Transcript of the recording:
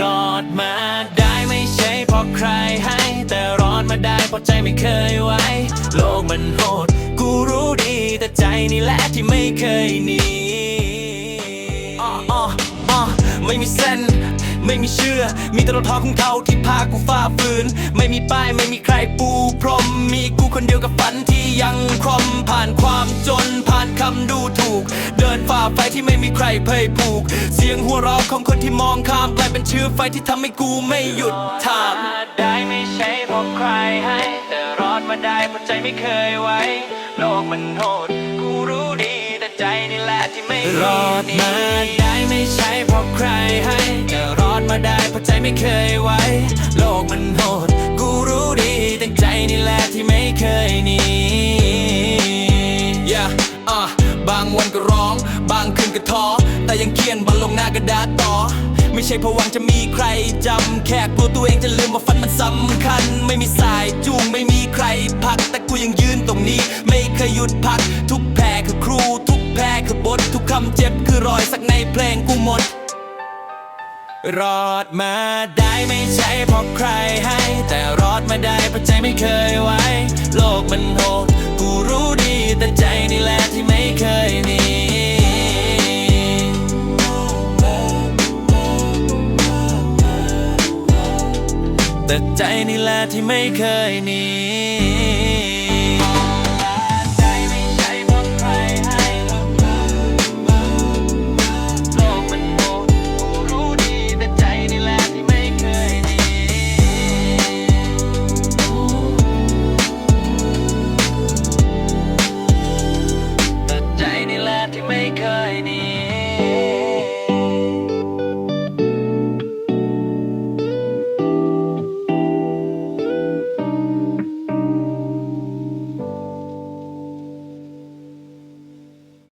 รอดมาได้ไม่ใช่เพราะใครให้ แต่รอดมาได้เพราะใจไม่เคยไว้ โลกมันโหด กูรู้ดี แต่ใจนี่แหละที่ไม่เคยหนีอ้ออ้ออ้อไม่มีเส้นไม่มีเชื่อ มีแต่รองเท้าของเขาที่พากูฝ่าฝืน ไม่มีป้ายไม่มีใครปูพรม มีกูคนเดียวกับฝันที่ยังครอมผ่านความจนำดูถูก เดินฝ่าไฟที่ไม่มีใครเพยผูก เสียงหัวเราะของคนที่มองข้ามกลายเป็นเชื้อไฟที่ทำให้กูไม่หยุดถามได้ไม่ใช่เพราะใครให้ แต่รอดมาได้เพราะใจไม่เคยไว้ โลกมันโหด กูรู้ดีแต่ใจนี่แหละที่ไม่รอดมาได้ไม่ใช่เพราะใครให้ แต่รอดมาได้เพราะใจไม่เคยไว้ โลกมันโหด กูรู้ดีแต่ใจนี่แหละที่ไม่เคยหนี วันก็ร้อง บางคืนก็ท้อ แต่ยังเขียนบนลงหน้ากระดาษต่อ ไม่ใช่พราะหวังจะมีใครจำแค่กลัวตัวเองจะลืมว่าฝันมันสำคัญ ไม่มีสายจูงไม่มีใครพัก แต่กูยังยืนตรงนี้ ไม่เคยหยุดพัก ทุกแพ้คือครู ทุกแพ้คือบท ทุกคำเจ็บคือรอยสักในเพลงกูหมดรอดมาได้ไม่ใช่เพราะใครให้ แต่รอดมาได้เพราะใจไม่เคยไว้ โลกมันโหดกูรู้ดีแต่ใจนี่แหละที่ แต่ใจนี่แหละที่ไม่เคยหนี